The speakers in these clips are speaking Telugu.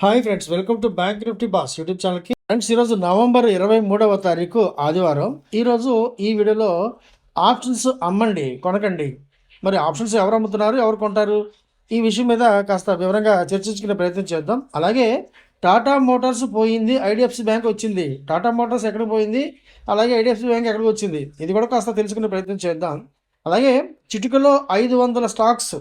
Hi friends welcome to bank nifty boss YouTube ఛానల్కి. ఫ్రెండ్స్ ఈరోజు నవంబర్ ఇరవై మూడవ తారీఖు ఆదివారం. ఈరోజు ఈ వీడియోలో ఆప్షన్స్ అమ్మండి కొనకండి. మరి ఆప్షన్స్ ఎవరు అమ్ముతున్నారు ఎవరు కొంటారు? ఈ విషయం మీద కాస్త వివరంగా చర్చించుకునే ప్రయత్నం చేద్దాం. అలాగే టాటా మోటార్స్ పోయింది ఐడిఎఫ్సి బ్యాంక్ వచ్చింది. టాటా మోటార్స్ ఎక్కడికి పోయింది? అలాగే ఐడిఎఫ్సి బ్యాంక్ ఎక్కడికి వచ్చింది? ఇది కూడా కాస్త తెలుసుకునే ప్రయత్నం చేద్దాం. అలాగే చిటికలో ఐదు వందల స్టాక్స్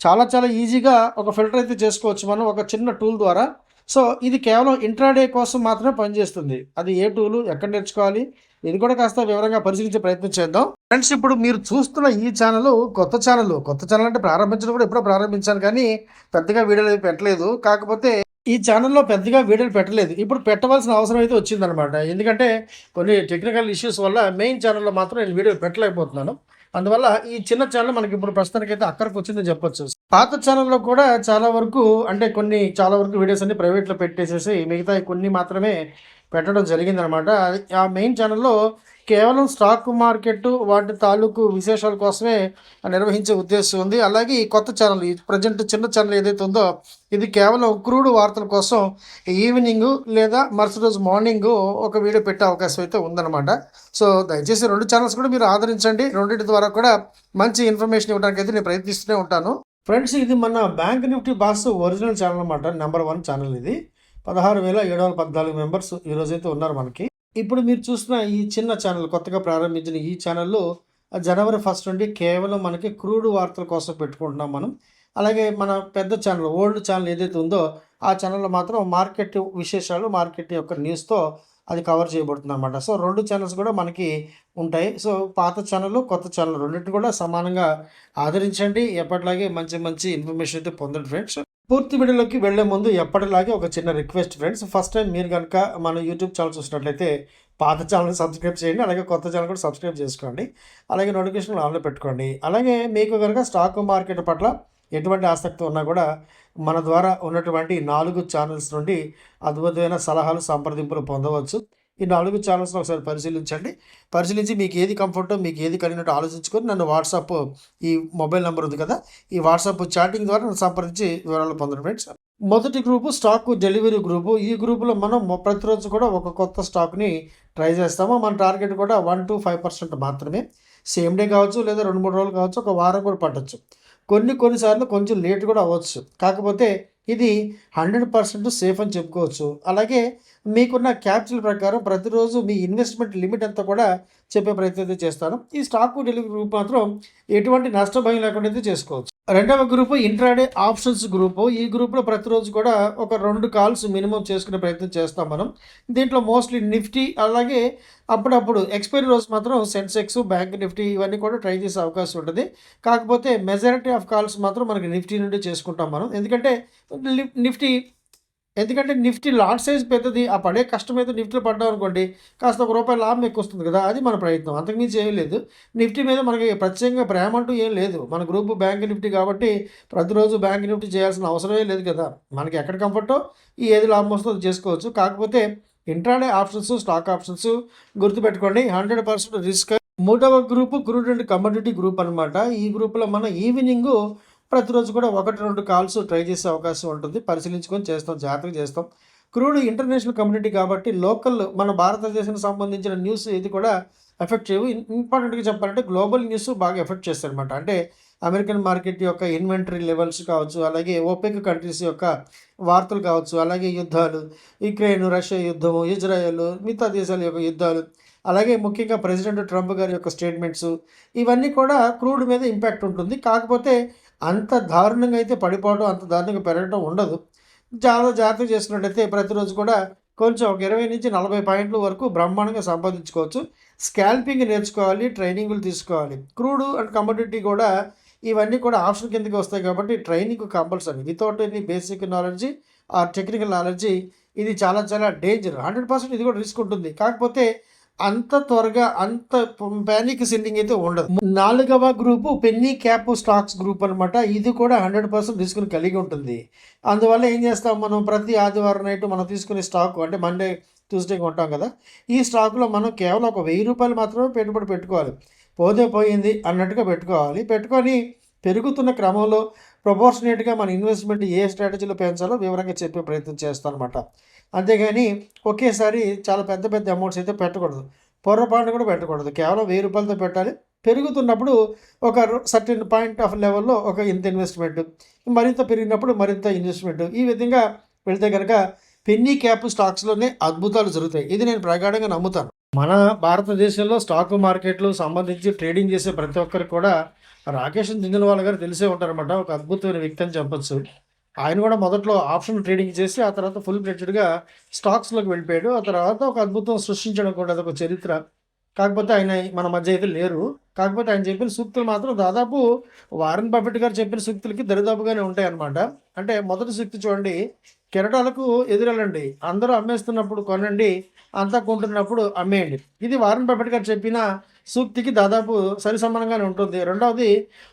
చాలా చాలా ఈజీగా ఒక ఫిల్టర్ అయితే చేసుకోవచ్చు మనం ఒక చిన్న టూల్ ద్వారా. సో ఇది కేవలం ఇంట్రాడే కోసం మాత్రమే పనిచేస్తుంది. అది ఏ టూలు ఎక్కడ నేర్చుకోవాలి ఇది కూడా కాస్త వివరంగా పరిశీలించే ప్రయత్నం చేద్దాం. ఫ్రెండ్స్ ఇప్పుడు మీరు చూస్తున్న ఈ ఛానల్ కొత్త ఛానల్ కొత్త ఛానల్ అంటే ప్రారంభించడం కూడా ఎప్పుడో ప్రారంభించాను కానీ పెద్దగా వీడియోలు అయితే పెట్టలేదు. కాకపోతే ఈ ఛానల్లో పెద్దగా వీడియోలు పెట్టలేదు. ఇప్పుడు పెట్టవలసిన అవసరం అయితే వచ్చిందనమాట ఎందుకంటే కొన్ని టెక్నికల్ ఇష్యూస్ వల్ల మెయిన్ ఛానల్లో మాత్రం నేను వీడియో పెట్టలేకపోతున్నాను. అందువల్ల ఈ చిన్న ఛానల్ మనకి ఇప్పుడు అయితే అక్కడికి వచ్చిందని చెప్పొచ్చు. పాత ఛానల్లో కూడా చాలా వరకు అంటే కొన్ని చాలా వరకు వీడియోస్ అన్ని ప్రైవేట్లో పెట్టేసేసి మిగతా కొన్ని మాత్రమే పెట్టడం జరిగిందనమాట. ఆ మెయిన్ ఛానల్లో కేవలం స్టాక్ మార్కెట్ వాటి తాలూకు విశేషాల కోసమే నిర్వహించే ఉద్దేశం ఉంది. అలాగే ఈ కొత్త ఛానల్ ఈ ప్రజెంట్ చిన్న ఛానల్ ఏదైతే ఉందో ఇది కేవలం క్రూడ్ వార్తల కోసం ఈవినింగ్ లేదా మరుసటి రోజు మార్నింగ్ ఒక వీడియో పెట్టే అవకాశం అయితే ఉందన్నమాట సో దయచేసి రెండు ఛానల్స్ కూడా మీరు ఆదరించండి. రెండింటి ద్వారా కూడా మంచి ఇన్ఫర్మేషన్ ఇవ్వడానికి అయితే నేను ప్రయత్నిస్తూనే ఉంటాను. ఫ్రెండ్స్ ఇది మన bank nifty boss original channel అనమాట నెంబర్ వన్ ఛానల్ ఇది. పదహారు వేల ఏడు వందల పద్నాలుగు మెంబర్స్ ఈరోజు అయితే ఉన్నారు మనకి. ఇప్పుడు మీరు చూసిన ఈ చిన్న ఛానల్ కొత్తగా ప్రారంభించిన ఈ ఛానల్లో జనవరి ఫస్ట్ నుండి కేవలం మనకి క్రూడ్ వార్తల కోసం పెట్టుకుంటున్నాం మనం. అలాగే మన పెద్ద ఛానల్ ఓల్డ్ ఛానల్ ఏదైతే ఉందో ఆ ఛానల్లో మాత్రం మార్కెట్ విశేషాలు మార్కెట్ యొక్క న్యూస్తో అది కవర్ చేయబడుతుంది అనమాట సో రెండు ఛానల్స్ కూడా మనకి ఉంటాయి. సో పాత ఛానల్ కొత్త ఛానల్ రెండింటిని కూడా సమానంగా ఆదరించండి. ఎప్పటిలాగే మంచి మంచి ఇన్ఫర్మేషన్ అయితే పొందండి ఫ్రెండ్స్. పూర్తి వీడియోలోకి వెళ్ళే ముందు ఎప్పటిలాగే ఒక చిన్న రిక్వెస్ట్ ఫ్రెండ్స్. ఫస్ట్ టైం మీరు కనుక మన యూట్యూబ్ ఛానల్ చూసినట్లయితే పాత ఛానల్ సబ్స్క్రైబ్ చేయండి అలాగే కొత్త ఛానల్ కూడా సబ్స్క్రైబ్ చేసుకోండి అలాగే నోటిఫికేషన్ ఆన్లో పెట్టుకోండి. అలాగే మీకు కనుక స్టాక్ మార్కెట్ పట్ల ఎటువంటి ఆసక్తి ఉన్నా కూడా మన ద్వారా ఉన్నటువంటి నాలుగు ఛానల్స్ నుండి అద్భుతమైన సలహాలు సంప్రదింపులు పొందవచ్చు. ఈ నాలుగు ఛానల్స్ని ఒకసారి పరిశీలించండి. పరిశీలించి మీకు ఏది కంఫర్టో మీకు ఏది కలిగినట్టు ఆలోచించుకొని నన్ను వాట్సాప్ ఈ మొబైల్ నెంబర్ ఉంది కదా ఈ వాట్సాప్ చాటింగ్ ద్వారా నన్ను సంప్రదించి వివరాలు పొందడం ఫ్రెండ్స్ మొదటి గ్రూపు స్టాక్ డెలివరీ గ్రూపు ఈ గ్రూపులో మనం ప్రతిరోజు కూడా ఒక కొత్త స్టాక్ని ట్రై చేస్తాము. మన టార్గెట్ కూడా వన్ టు ఫైవ్ పర్సెంట్ మాత్రమే. సేమ్ డే కావచ్చు లేదా రెండు మూడు రోజులు కావచ్చు ఒక వారం కూడా పట్టచ్చు. కొన్ని కొన్నిసార్లు కొంచెం లేట్ కూడా అవ్వచ్చు. కాకపోతే ఇది హండ్రెడ్ పర్సెంట్ సేఫ్ అని చెప్పుకోవచ్చు. అలాగే మీకున్న క్యాపిటల్ ప్రకారం ప్రతిరోజు మీ ఇన్వెస్ట్మెంట్ లిమిట్ అంతా కూడా చెప్పే ప్రయత్నం అయితే చేస్తాను. ఈ స్టాక్ డెలివరీ గ్రూప్ మాత్రం ఎటువంటి నష్టభయం లేకుండా అయితే చేసుకోవచ్చు. రెండవ గ్రూపు ఇంట్రాడే ఆప్షన్స్ గ్రూపు. ఈ గ్రూప్లో ప్రతిరోజు కూడా ఒక రెండు కాల్స్ మినిమం చేసుకునే ప్రయత్నం చేస్తాం మనం. దీంట్లో మోస్ట్లీ నిఫ్టీ అలాగే అప్పుడప్పుడు ఎక్స్పైరీ రోజు మాత్రం సెన్సెక్స్ బ్యాంక్ నిఫ్టీ ఇవన్నీ కూడా ట్రై చేసే అవకాశం ఉంటుంది. కాకపోతే మెజారిటీ ఆఫ్ కాల్స్ మాత్రం మనకి నిఫ్టీ నుండి చేసుకుంటాం మనం. ఎందుకంటే నిఫ్టీ ఎందుకంటే నిఫ్టీ లాట్ సైజ్ పెద్దది ఆ పడే కష్టం అయితే నిఫ్టీలో పడ్డాం అనుకోండి కాస్త ఒక రూపాయి లాభం ఎక్కువ వస్తుంది కదా అది మన ప్రయత్నం. అంతకుమించి ఏం లేదు. నిఫ్టీ మీద మనకి ప్రత్యేకంగా ప్రేమ అంటూ ఏం లేదు. మన గ్రూప్ బ్యాంక్ నిఫ్టీ కాబట్టి ప్రతిరోజు బ్యాంక్ నిఫ్టీ చేయాల్సిన అవసరమే లేదు కదా. మనకి ఎక్కడ కంఫర్టో ఈ ఏది లాభం వస్తుందో అది చేసుకోవచ్చు. కాకపోతే ఇంట్రాడే ఆప్షన్స్ స్టాక్ ఆప్షన్స్ గుర్తుపెట్టుకోండి. హండ్రెడ్ పర్సెంట్ రిస్క్ మూడవ group crude and commodity group అనమాట ఈ గ్రూప్లో మన ఈవినింగ్ ప్రతిరోజు కూడా ఒకటి రెండు కాల్స్ ట్రై చేసే అవకాశం ఉంటుంది. పరిశీలించుకొని చేస్తాం జాగ్రత్తగా చేస్తాం. క్రూడ్ ఇంటర్నేషనల్ కమ్యూనిటీ కాబట్టి లోకల్ మన భారతదేశానికి సంబంధించిన న్యూస్ ఇది కూడా ఎఫెక్ట్ చేయవు. ఇంపార్టెంట్గా చెప్పాలంటే గ్లోబల్ న్యూస్ బాగా ఎఫెక్ట్ చేస్తాయి అనమాట అంటే అమెరికన్ మార్కెట్ యొక్క ఇన్వెంటరీ లెవెల్స్ కావచ్చు అలాగే ఓపెక్ కంట్రీస్ యొక్క వార్తలు కావచ్చు అలాగే యుద్ధాలు యుక్రెయిన్ రష్యా యుద్ధము ఇజ్రాయెల్ మిగతా దేశాల యొక్క యుద్ధాలు అలాగే ముఖ్యంగా ప్రెసిడెంట్ ట్రంప్ గారి యొక్క స్టేట్మెంట్స్ ఇవన్నీ కూడా క్రూడ్ మీద ఇంపాక్ట్ ఉంటుంది. కాకపోతే అంత దారుణంగా అయితే పడిపోవడం అంత దారుణంగా పెరగడం ఉండదు. చాలా జాగ్రత్త చేసినట్టయితే ప్రతిరోజు కూడా కొంచెం ఒక ఇరవై నుంచి నలభై పాయింట్ల వరకు బ్రహ్మాండంగా సంపాదించుకోవచ్చు. స్కాల్పింగ్ నేర్చుకోవాలి ట్రైనింగ్లు తీసుకోవాలి. క్రూడ్ అండ్ కమోడిటీ కూడా ఇవన్నీ కూడా ఆప్షన్ కిందకి వస్తాయి కాబట్టి training compulsory. Without any basic knowledge ఆ టెక్నికల్ నాలెడ్జ్ ఇది చాలా చాలా డేంజర్. హండ్రెడ్ పర్సెంట్ ఇది కూడా రిస్క్ ఉంటుంది. కాకపోతే అంత త్వరగా అంత ప్యానిక్ సెల్లింగ్ అయితే ఉండదు. నాలుగవ group penny cap stocks group అనమాట ఇది కూడా హండ్రెడ్ పర్సెంట్ రిస్క్ని కలిగి ఉంటుంది. అందువల్ల ఏం చేస్తాం మనం? ప్రతి ఆదివారం నైట్ మనం తీసుకునే స్టాక్ అంటే మండే ట్యూస్డే కొంటాం కదా. ఈ స్టాక్లో మనం కేవలం ఒక వెయ్యి రూపాయలు మాత్రమే పెట్టుబడి పెట్టుకోవాలి. పోతే పోయింది అన్నట్టుగా పెట్టుకోవాలి. పెట్టుకొని పెరుగుతున్న క్రమంలో ప్రొపోర్షనేట్గా మన ఇన్వెస్ట్మెంట్ ఏ స్ట్రాటజీలో పెంచాలో వివరంగా చెప్పే ప్రయత్నం చేస్తాను అనమాట అంతేగాని ఒకేసారి చాలా పెద్ద పెద్ద అమౌంట్స్ అయితే పెట్టకూడదు. పొర్రపాటు కూడా పెట్టకూడదు. కేవలం వెయ్యి రూపాయలతో పెట్టాలి. పెరుగుతున్నప్పుడు ఒక సర్టెన్ పాయింట్ ఆఫ్ లెవెల్లో ఒక ఇంత ఇన్వెస్ట్మెంట్ మరింత పెరిగినప్పుడు మరింత ఇన్వెస్ట్మెంట్ ఈ విధంగా వెళితే కనుక పెన్నీ క్యాప్ స్టాక్స్లోనే అద్భుతాలు జరుగుతాయి. ఇది నేను ప్రగాఢంగా నమ్ముతాను. మన భారతదేశంలో స్టాక్ మార్కెట్లు సంబంధించి ట్రేడింగ్ చేసే ప్రతి ఒక్కరికి కూడా రాకేష్ జింజన్వాల్ గారు తెలిసే ఉంటారన్నమాట. ఒక అద్భుతమైన వ్యక్తి అని చెప్పచ్చు. ఆయన కూడా మొదట్లో ఆప్షన్ ట్రేడింగ్ చేసి ఆ తర్వాత ఫుల్ ఫ్లెడ్జ్డ్గా స్టాక్స్లోకి వెళ్ళిపోయాడు. ఆ తర్వాత ఒక అద్భుతం సృష్టించడం కూడా అదొక చరిత్ర. కాకపోతే ఆయన మన మధ్య అయితే లేరు. కాకపోతే ఆయన చెప్పిన సూక్తులు మాత్రం దాదాపు వారన్ బఫెట్ గారు చెప్పిన సూక్తులకి దరిదాపుగానే ఉంటాయి అన్నమాట అంటే మొదటి సూక్తి చూడండి. కెరటాలకు ఎదురెళ్ళండి. అందరూ అమ్మేస్తున్నప్పుడు కొనండి. అంతా కొంటున్నప్పుడు అమ్మేయండి. ఇది వారన్ బఫెట్ గారు చెప్పిన సూక్తికి దాదాపు సరిసమానంగానే ఉంటుంది. రెండవది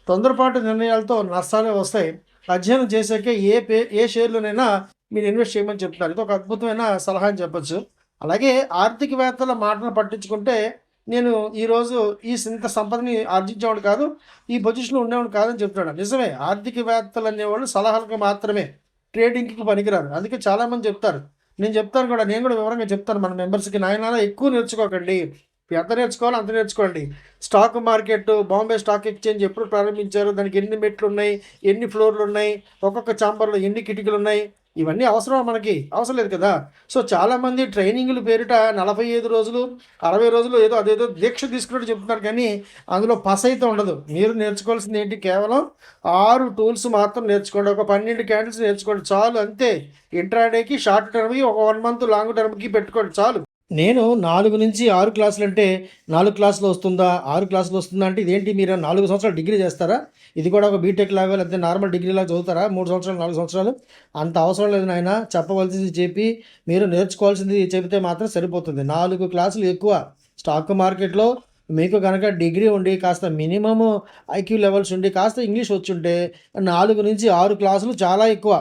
తొందరపాటు నిర్ణయాలతో నష్టాలే వస్తాయి. అధ్యయనం చేసాకే ఏ పే ఏ షేర్లోనైనా మీరు ఇన్వెస్ట్ చేయమని చెప్తారు ఇది ఒక అద్భుతమైన సలహా అని చెప్పొచ్చు. అలాగే ఆర్థికవేత్తల మాటను పట్టించుకుంటే నేను ఈరోజు ఈ ఇంత సంపదని ఆర్జించేవాడు కాదు ఈ పొజిషన్లో ఉండేవాడు కాదని చెప్తున్నాడు. నిజమే ఆర్థికవేత్తలు అనేవాళ్ళు సలహాలకు మాత్రమే ట్రేడింగ్కి పనికిరారు. అందుకే చాలామంది చెప్తారు. నేను చెప్తాను కూడా నేను కూడా వివరంగా చెప్తాను. మన మెంబర్స్కి నాయన ఎక్కువ నేర్చుకోకండి. ఎంత నేర్చుకోవాలో అంత నేర్చుకోండి. Stock market Bombay stock exchange ఎప్పుడు ప్రారంభించారు? దానికి ఎన్ని మెట్లు ఉన్నాయి ఎన్ని ఫ్లోర్లు ఉన్నాయి ఒక్కొక్క ఛాంబర్లో ఎన్ని కిటికీలు ఉన్నాయి ఇవన్నీ అవసరం మనకి? అవసరం లేదు కదా. సో చాలామంది ట్రైనింగ్లు పేరిట నలభై ఐదు రోజులు అరవై రోజులు ఏదో అదేదో దీక్ష తీసుకున్నట్టు చెప్తున్నారు. కానీ అందులో పస్ అయితే ఉండదు. మీరు నేర్చుకోవాల్సింది ఏంటి? కేవలం ఆరు టూల్స్ మాత్రం నేర్చుకోండి. ఒక పన్నెండు క్యాండిల్స్ నేర్చుకోండి. చాలు అంతే. ఇంట్రాడేకి షార్ట్ టర్మ్కి ఒక వన్ మంత్ లాంగ్ టర్మ్కి పెట్టుకోండి. చాలు. నేను నాలుగు నుంచి ఆరు క్లాసులు అంటే నాలుగు క్లాసులు వస్తుందా? ఆరు క్లాసులు వస్తుందా అంటే ఇదేంటి మీరు? నాలుగు సంవత్సరాలు డిగ్రీ చేస్తారా? ఇది కూడా ఒక బీటెక్ లాగా లేకపోతే నార్మల్ డిగ్రీ లాగా చదువుతారా? మూడు సంవత్సరాలు నాలుగు సంవత్సరాలు? అంత అవసరం లేదు నాయన. చెప్పవలసింది చెప్పి మీరు నేర్చుకోవాల్సింది చెబితే మాత్రం సరిపోతుంది. నాలుగు క్లాసులు ఎక్కువ. స్టాక్ మార్కెట్లో మీకు కనుక డిగ్రీ ఉండి కాస్త మినిమము ఐక్యూ లెవెల్స్ ఉండి కాస్త ఇంగ్లీష్ వచ్చుంటే నాలుగు నుంచి ఆరు క్లాసులు చాలా ఎక్కువ.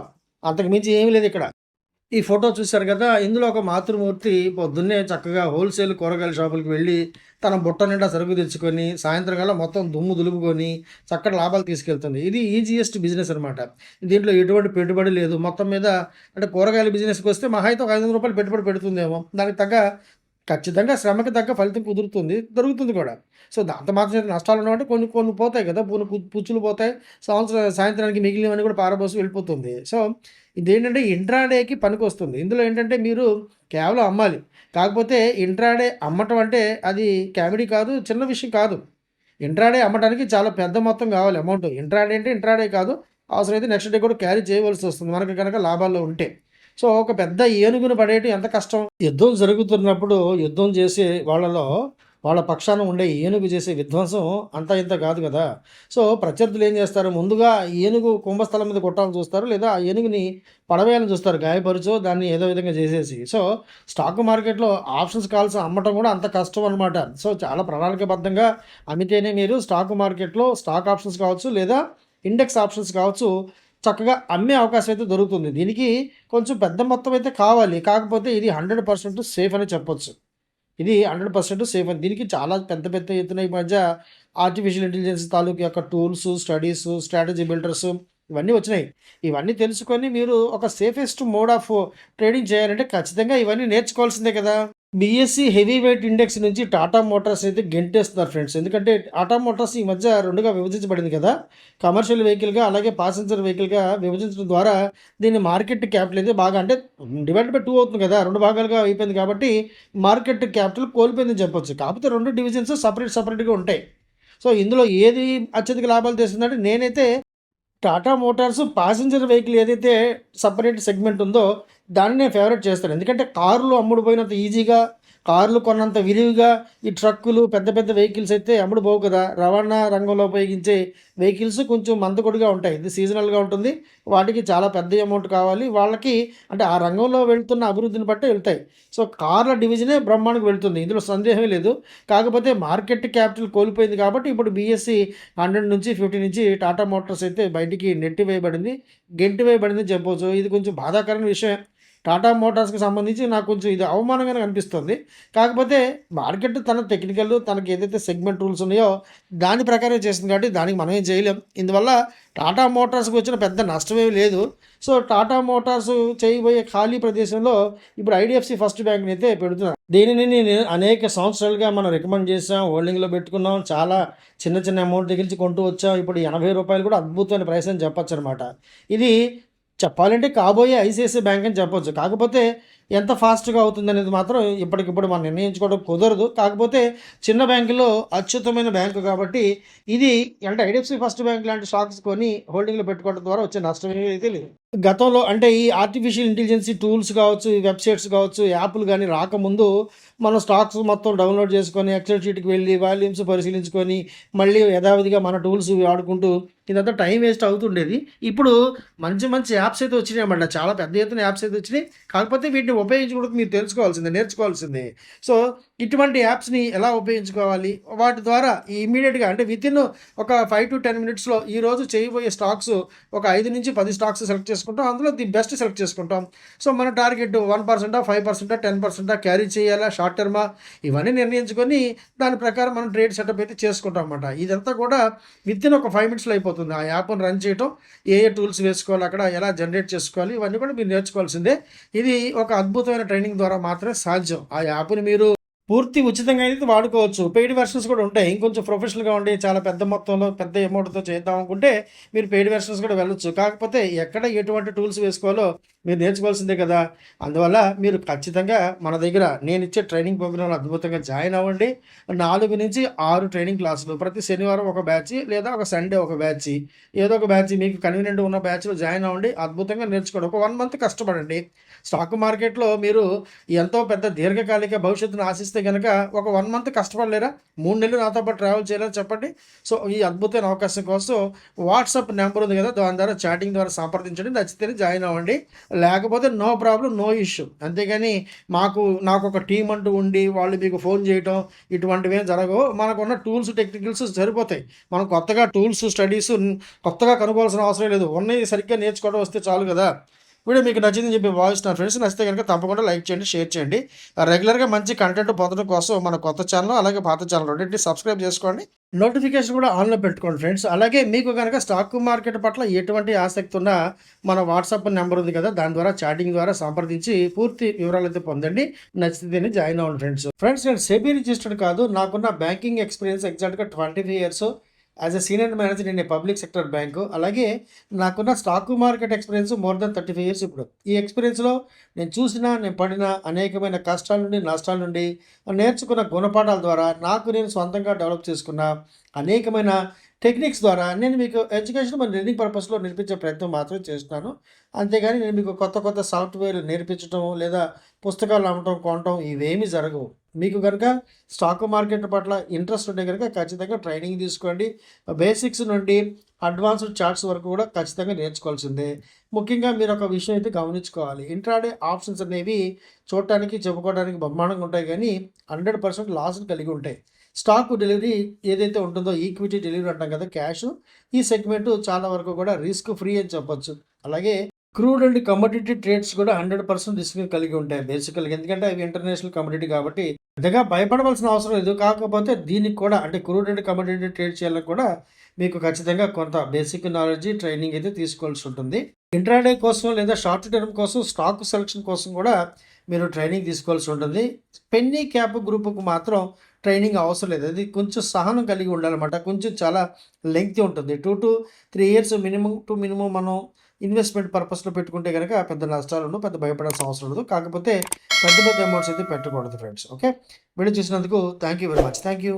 అంతకు మించి ఏమీ లేదు ఇక్కడ. ఈ ఫోటో చూశారు కదా ఇందులో ఒక మాతృమూర్తి పొద్దున్నే చక్కగా హోల్సేల్ కూరగాయల షాపులకు వెళ్ళి తన బుట్ట నిండా సరుకు తెచ్చుకొని సాయంత్రం కల్లా మొత్తం దుమ్ము దులుపుకొని చక్కటి లాభాలు తీసుకెళ్తుంది. ఇది ఈజీయెస్ట్ బిజినెస్ అనమాట దీంట్లో ఎటువంటి పెట్టుబడి లేదు. మొత్తం మీద అంటే కూరగాయల బిజినెస్కి వస్తే మహా అయితే ఒక ఐదు వందల రూపాయలు పెట్టుబడి పెడుతుందేమో. దానికి తగ్గ ఖచ్చితంగా శ్రమకి తగ్గ ఫలితం కుదురుతుంది దొరుకుతుంది కూడా. సో దాంతో మాత్రం నష్టాలు ఉన్నవంటే కొన్ని కొన్ని పోతాయి కదా పూను పుచ్చులు పోతాయి. సంవత్సరం సాయంత్రానికి మిగిలినవన్నీ కూడా పారబోసి వెళ్ళిపోతుంది. సో ఇదేంటంటే ఇంట్రాడేకి పనికి వస్తుంది ఇందులో ఏంటంటే మీరు కేవలం అమ్మాలి. కాకపోతే ఇంట్రాడే అమ్మటం అంటే అది కామెడీ కాదు చిన్న విషయం కాదు. ఇంట్రాడే అమ్మటానికి చాలా పెద్ద మొత్తం కావాలి అమౌంట్. ఇంట్రాడే అంటే ఇంట్రాడే కాదు. అవసరమైతే నెక్స్ట్ డే కూడా క్యారీ చేయవలసి వస్తుంది. మనకి కనుక లాభాల్లో ఉంటే. సో ఒక పెద్ద ఏనుగును పడేయటం ఎంత కష్టం? యుద్ధం జరుగుతున్నప్పుడు యుద్ధం చేసే వాళ్ళలో వాళ్ళ పక్షాన ఉండే ఏనుగు చేసే విధ్వంసం అంత ఇంత కాదు కదా. సో ప్రత్యర్థులు ఏం చేస్తారు? ముందుగా ఏనుగు కుంభస్థలం మీద కొట్టాలని చూస్తారు లేదా ఆ ఏనుగుని పడవేయాలని చూస్తారు గాయపరుచో దాన్ని ఏదో విధంగా చేసేసి. సో స్టాక్ మార్కెట్లో ఆప్షన్స్ కాల్స్ అమ్మటం కూడా అంత కష్టం అనమాట సో చాలా ప్రణాళికబద్ధంగా అమ్మితేనే మీరు స్టాక్ మార్కెట్లో స్టాక్ ఆప్షన్స్ కావచ్చు లేదా ఇండెక్స్ ఆప్షన్స్ కావచ్చు చక్కగా అమ్మే అవకాశం అయితే దొరుకుతుంది. దీనికి కొంచెం పెద్ద మొత్తం అయితే కావాలి. కాకపోతే ఇది హండ్రెడ్ పర్సెంట్ సేఫ్ అని చెప్పొచ్చు. ఇది హండ్రెడ్ పర్సెంట్ సేఫ్ అని. దీనికి చాలా పెద్ద పెద్ద ఎత్తున ఈ మధ్య ఆర్టిఫిషియల్ ఇంటెలిజెన్స్ తాలూకు యొక్క టూల్స్ స్టడీస్ స్ట్రాటజీ బిల్డర్స్ ఇవన్నీ వచ్చినాయి. ఇవన్నీ తెలుసుకొని మీరు ఒక సేఫెస్ట్ మోడ్ ఆఫ్ ట్రేడింగ్ చేయాలంటే ఖచ్చితంగా ఇవన్నీ నేర్చుకోవాల్సిందే కదా. బీఎస్సీ హెవీ వెయిట్ ఇండెక్స్ నుంచి టాటా మోటార్స్ అయితే గెంటేస్తున్నారు ఫ్రెండ్స్ ఎందుకంటే టాటా మోటార్స్ ఈ మధ్య రెండుగా విభజించబడింది కదా. కమర్షియల్ వెహికల్గా అలాగే పాసెంజర్ వెహికల్గా విభజించడం ద్వారా దీని మార్కెట్ క్యాపిటల్ అయితే బాగా అంటే డివైడ్ బై టూ అవుతుంది కదా. రెండు భాగాలుగా అయిపోయింది కాబట్టి మార్కెట్ క్యాపిటల్ కోల్పోయిందని చెప్పొచ్చు. కాకపోతే రెండు డివిజన్స్ సపరేట్ సపరేట్గా ఉంటాయి. సో ఇందులో ఏది అత్యధిక లాభాలు తెస్తుందంటే నేనైతే టాటా మోటార్స్ ప్యాసింజర్ వెహికల్ ఏదైతే సపరేట్ సెగ్మెంట్ ఉందో దాన్ని నేను ఫేవరెట్ చేస్తాను. ఎందుకంటే కారులో అమ్ముడు పోయినంత ఈజీగా కార్లు కొన్నంత విరివిగా ఈ ట్రక్కులు పెద్ద పెద్ద వెహికల్స్ అయితే అమ్ముడు పోవు కదా. రవాణా రంగంలో ఉపయోగించే వెహికల్స్ కొంచెం మందకొడిగా ఉంటాయి. ఇది సీజనల్గా ఉంటుంది. వాటికి చాలా పెద్ద అమౌంట్ కావాలి. వాళ్ళకి అంటే ఆ రంగంలో వెళ్తున్న అభివృద్ధిని బట్టి వెళ్తాయి. సో కార్ల డివిజనే బ్రహ్మాండకు వెళ్తుంది. ఇందులో సందేహం లేదు. కాకపోతే మార్కెట్ క్యాపిటల్ కోల్పోయింది కాబట్టి ఇప్పుడు బీఎస్సీ హండ్రెడ్ నుంచి ఫిఫ్టీ నుంచి టాటా మోటార్స్ అయితే బయటికి నెట్టి వేయబడింది గెంటి వేయబడింది చెప్పవచ్చు ఇది కొంచెం బాధాకరమైన విషయం టాటా మోటార్స్కి సంబంధించి నాకు కొంచెం ఇది అవమానంగానే అనిపిస్తుంది. కాకపోతే మార్కెట్ తన టెక్నికల్ తనకి ఏదైతే సెగ్మెంట్ రూల్స్ ఉన్నాయో దాని ప్రకారం చేసింది కాబట్టి దానికి మనం ఏం చేయలేం. ఇందువల్ల టాటా మోటార్స్కి వచ్చిన పెద్ద నష్టమేమి లేదు. సో టాటా మోటార్స్ చేయబోయే ఖాళీ ప్రదేశంలో ఇప్పుడు ఐడిఎఫ్సి ఫస్ట్ బ్యాంక్ని అయితే పెడుతున్నారు దీనిని నేను అనేక సంవత్సరాలుగా మనం రికమెండ్ చేసాం హోల్డింగ్లో పెట్టుకున్నాం. చాలా చిన్న చిన్న అమౌంట్ దగ్గరించి కొంటూ వచ్చాం. ఇప్పుడు ఎనభై రూపాయలు కూడా అద్భుతమైన ప్రైస్ అని చెప్పచ్చు అనమాట ఇది చెప్పాలంటే కాబోయే ఐసిఐసిఐ బ్యాంక్ అని చెప్పొచ్చు. కాకపోతే ఎంత ఫాస్ట్గా అవుతుంది అనేది మాత్రం ఇప్పటికిప్పుడు మనం నిర్ణయించుకోవడం కుదరదు. కాకపోతే చిన్న బ్యాంకులో అత్యుత్తమైన బ్యాంకు కాబట్టి ఇది అంటే ఐడిఎఫ్సి ఫస్ట్ బ్యాంక్ లాంటి స్టాక్స్ కొని హోల్డింగ్లో పెట్టుకోవడం ద్వారా వచ్చే నష్టం ఏమీ లేదు. గతంలో అంటే ఈ ఆర్టిఫిషియల్ ఇంటెలిజెన్సీ టూల్స్ కావచ్చు ఈ వెబ్సైట్స్ కావచ్చు యాప్లు కానీ రాకముందు మనం స్టాక్స్ మొత్తం డౌన్లోడ్ చేసుకొని ఎక్సెల్ షీట్కి వెళ్ళి వాల్యూమ్స్ పరిశీలించుకొని మళ్ళీ యథావిధిగా మన టూల్స్ వాడుకుంటూ ఇదంతా టైం వేస్ట్ అవుతుండేది. ఇప్పుడు మంచి మంచి యాప్స్ అయితే వచ్చినాయి అన్నమాట చాలా పెద్ద ఎత్తున యాప్స్ అయితే వచ్చినాయి. కాకపోతే వీటిని ఉపయోగించుకోవడం మీరు తెలుసుకోవాల్సిందే నేర్చుకోవాల్సిందే. సో ఇటువంటి యాప్స్ని ఎలా ఉపయోగించుకోవాలి? వాటి ద్వారా ఇమీడియట్గా అంటే విత్ ఇన్ ఒక ఫైవ్ టు టెన్ మినిట్స్లో ఈరోజు చేయబోయే స్టాక్స్ ఒక ఐదు నుంచి పది స్టాక్స్ సెలెక్ట్ చేసుకుంటాం. అందులో ది బెస్ట్ సెలెక్ట్ చేసుకుంటాం. సో మన టార్గెట్ వన్ పర్సెంటా ఫైవ్ పర్సెంటా టెన్ పర్సెంటా క్యారీ చేయాలా? షార్ట్ టర్మా? ఇవన్నీ నిర్ణయించుకొని దాని ప్రకారం మనం ట్రేడ్ సెటప్ అయితే చేసుకుంటాం అనమాట ఇదంతా కూడా విత్ ఇన్ ఒక ఫైవ్ మినిట్స్లో అయిపోతుంది. ఆ యాప్ను రన్ చేయటం ఏ ఏ టూల్స్ వేసుకోవాలి అక్కడ ఎలా జనరేట్ చేసుకోవాలి ఇవన్నీ కూడా మీరు నేర్చుకోవాల్సిందే. ఇది ఒక అద్భుతమైన ట్రైనింగ్ ద్వారా మాత్రమే సాధ్యం. ఆ యాప్ని మీరు పూర్తి ఉచితంగా అయితే వాడుకోవచ్చు. పెయిడ్ వెర్షన్స్ కూడా ఉంటాయి. ఇంకొంచెం ప్రొఫెషనల్గా ఉండి చాలా పెద్ద మొత్తంలో పెద్ద అమౌంట్తో చేద్దాం అనుకుంటే మీరు పెయిడ్ వెర్షన్స్ కూడా వెళ్ళొచ్చు. కాకపోతే ఎక్కడ ఎటువంటి టూల్స్ వేసుకోవాలో మీరు నేర్చుకోవాల్సిందే కదా. అందువల్ల మీరు ఖచ్చితంగా మన దగ్గర నేను ఇచ్చే ట్రైనింగ్ ప్రోగ్రాంలో అద్భుతంగా జాయిన్ అవ్వండి. నాలుగు నుంచి ఆరు ట్రైనింగ్ క్లాసులు ప్రతి శనివారం ఒక బ్యాచ్ లేదా ఒక సండే ఒక బ్యాచ్ ఏదో ఒక బ్యాచ్ మీకు కన్వీనియంట్ ఉన్న బ్యాచ్లో జాయిన్ అవ్వండి. అద్భుతంగా నేర్చుకోండి. ఒక వన్ మంత్ కష్టపడండి. స్టాక్ మార్కెట్లో మీరు ఎంతో పెద్ద దీర్ఘకాలిక భవిష్యత్తును ఆశిస్తే కనుక ఒక వన్ మంత్ కష్టపడలేరా? మూడు నెలలు నాతో పాటు ట్రావెల్ చేయాలని చెప్పండి. సో ఈ అద్భుతమైన అవకాశం కోసం వాట్సాప్ నెంబర్ ఉంది కదా దాని ద్వారా చాటింగ్ ద్వారా సంప్రదించండి. నచ్చితేనే జాయిన్ అవ్వండి. లేకపోతే నో ప్రాబ్లం నో ఇష్యూ. అంతేగాని మాకు నాకు ఒక టీం అంటూ ఉండి వాళ్ళు మీకు ఫోన్ చేయటం ఇటువంటివి ఏం జరగవు. మనకున్న టూల్స్ టెక్నికల్స్ సరిపోతాయి. మనం కొత్తగా టూల్స్ స్టడీస్ కొత్తగా కనుగోవాల్సిన అవసరం లేదు. ఉన్నవి సరిగ్గా నేర్చుకోవడం వస్తే చాలు కదా. వీడియో మీకు నచ్చిందని చెప్పి భావిస్తున్నారు ఫ్రెండ్స్ నచ్చితే కనుక తప్పకుండా లైక్ చేయండి షేర్ చేయండి. రెగ్యులర్గా మంచి కంటెంట్ పొందడం కోసం మన కొత్త ఛానల్ అలాగే పాత ఛానల్ రెండింటిని సబ్స్క్రైబ్ చేసుకోండి. నోటిఫికేషన్ కూడా ఆన్లో పెట్టుకోండి ఫ్రెండ్స్ అలాగే మీకు కనుక స్టాక్ మార్కెట్ పట్ల ఎటువంటి ఆసక్తి ఉన్నా మన వాట్సాప్ నెంబర్ ఉంది కదా దాని ద్వారా చాటింగ్ ద్వారా సంప్రదించి పూర్తి వివరాలు అయితే పొందండి. నచ్చితేనే జాయిన్ అవ్వండి ఫ్రెండ్స్ ఫ్రెండ్స్ నేను సెబీ రిజిస్టర్డ్ కాదు నాకున్న బ్యాంకింగ్ ఎక్స్పీరియన్స్ ఎగ్జాక్ట్గా twenty five years as a senior manager in a public sector bank అలాగే నాకున్న stock market experience more than thirty five years ఇప్పుడు. ఈ ఎక్స్పీరియన్స్లో నేను చూసిన నేను పడిన అనేకమైన కష్టాల నుండి నష్టాల నుండి నేర్చుకున్న గుణపాఠాల ద్వారా నాకు నేను సొంతంగా డెవలప్ చేసుకున్న అనేకమైన టెక్నిక్స్ ద్వారా నేను మీకు ఎడ్యుకేషన్ మరియు లెర్నింగ్ పర్పస్లో నేర్పించే ప్రయత్నం మాత్రం చేస్తున్నాను. అంతేగాని నేను మీకు కొత్త కొత్త సాఫ్ట్వేర్ నేర్పించడం లేదా పుస్తకాలు అమ్మటం కొనటం ఇవేమీ జరగవు. మీకు కనుక స్టాక్ మార్కెట్ పట్ల ఇంట్రెస్ట్ ఉంటే కనుక ఖచ్చితంగా ట్రైనింగ్ తీసుకోండి. బేసిక్స్ నుండి అడ్వాన్స్డ్ చార్ట్స్ వరకు కూడా ఖచ్చితంగా నేర్చుకోవాల్సిందే. ముఖ్యంగా మీరు ఒక విషయం అయితే గమనించుకోవాలి. ఇంట్రాడే ఆప్షన్స్ అనేవి చూడటానికి చెప్పుకోవడానికి బ్రహ్మాండంగా ఉంటాయి కానీ హండ్రెడ్ పర్సెంట్ లాస్ని కలిగి ఉంటాయి. స్టాక్ డెలివరీ ఏదైతే ఉంటుందో ఈక్విటీ డెలివరీ అంటాం కదా క్యాష్. ఈ సెగ్మెంట్ చాలా వరకు కూడా రిస్క్ ఫ్రీ అని చెప్పొచ్చు. అలాగే క్రూడ్ అండ్ కమోడిటీ ట్రేడ్స్ కూడా హండ్రెడ్ పర్సెంట్ రిస్క్ కలిగి ఉంటాయి బేసికల్గా. ఎందుకంటే అవి ఇంటర్నేషనల్ కమోడిటీ కాబట్టి పెద్దగా భయపడవలసిన అవసరం లేదు. కాకపోతే దీనికి కూడా అంటే క్రూడ్ అండ్ కమోడిటీ ట్రేడ్ చేయాలని కూడా మీకు ఖచ్చితంగా కొంత బేసిక్ నాలెడ్జ్ ట్రైనింగ్ అయితే తీసుకోవాల్సి ఉంటుంది. ఇంట్రాడే కోసం లేదా షార్ట్ టర్మ్ కోసం స్టాక్ సెలక్షన్ కోసం కూడా మీరు ట్రైనింగ్ తీసుకోవాల్సి ఉంటుంది. పెన్నీ క్యాప్ గ్రూప్కు మాత్రం ట్రైనింగ్ అవసరం లేదు. అది కొంచెం సహనం కలిగి ఉండాలన్నమాట. కొంచెం చాలా లెంగ్త్ ఉంటుంది. Two to three years minimum to minimum మనం ఇన్వెస్ట్మెంట్ పర్పస్లో పెట్టుకుంటే కనుక పెద్ద నష్టాలు ఉండవు పెద్ద భయపడాల్సిన అవసరం ఉండదు. కాకపోతే పెద్ద పెద్ద అమౌంట్స్ అయితే పెట్టకూడదు ఫ్రెండ్స్. ఓకే? వీడియో చూసినందుకు thank you very much. Thank you